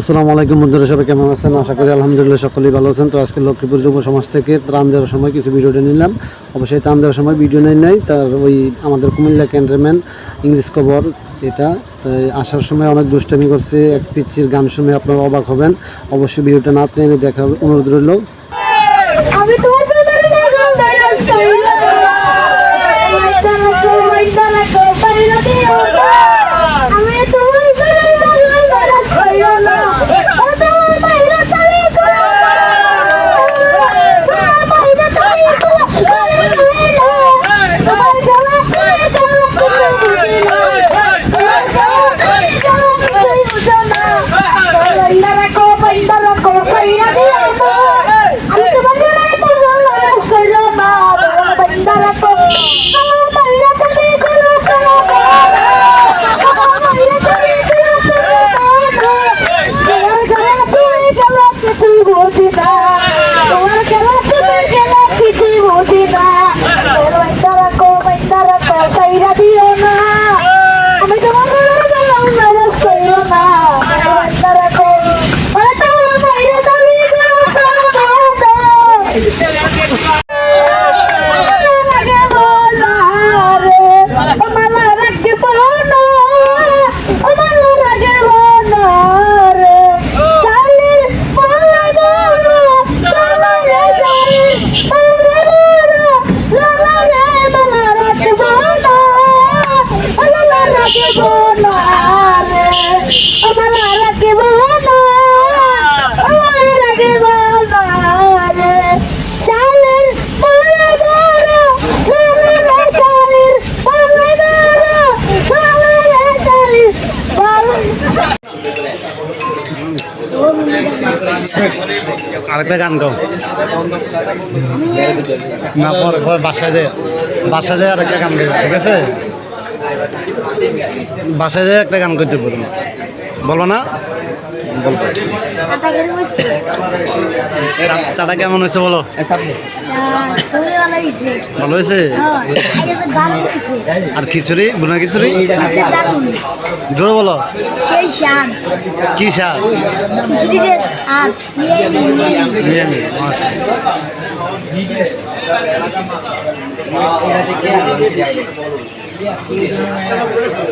আসসালামু আলাইকুম বন্ধুরা, সবাই কেমন আছেন? আশা করি আলহামদুলিল্লাহ সকলেই ভালো আছেন। তো আজকে লক্ষ্মীপুর যুব সমাজ থেকে ত্রাণ দেওয়ার সময় কিছু ভিডিওটা নিলাম। অবশ্যই ত্রাণ দেওয়ার সময় ভিডিও নেই নাই, তার ওই আমাদের কুমিল্লা ক্যান্টনমেন্ট ইংলিশ খবর, এটা। তাই আসার সময় অনেক দুষ্টামি করছে, এক পিচ্ছির গান শুনে আপনারা অবাক হবেন। অবশ্যই ভিডিওটা না টেনে দেখা অনুরোধ রইল। কিছু আরেকটা গান গাও। না পরে বাসায় যায় বাসায় যায় আরেকটা গান গাইবে ঠিক আছে? বাসায় যায় একটা গান করতে বলুন বলব না? বলব। চাটা কেমন হয়েছে বলো? ভালো হয়েছে? আর খিচুড়ি? বুনা খিচুড়ি? জোরে বলো। কি শাক? নিয়ে নিয়ে নিয়ে নি মাশাআল্লাহ।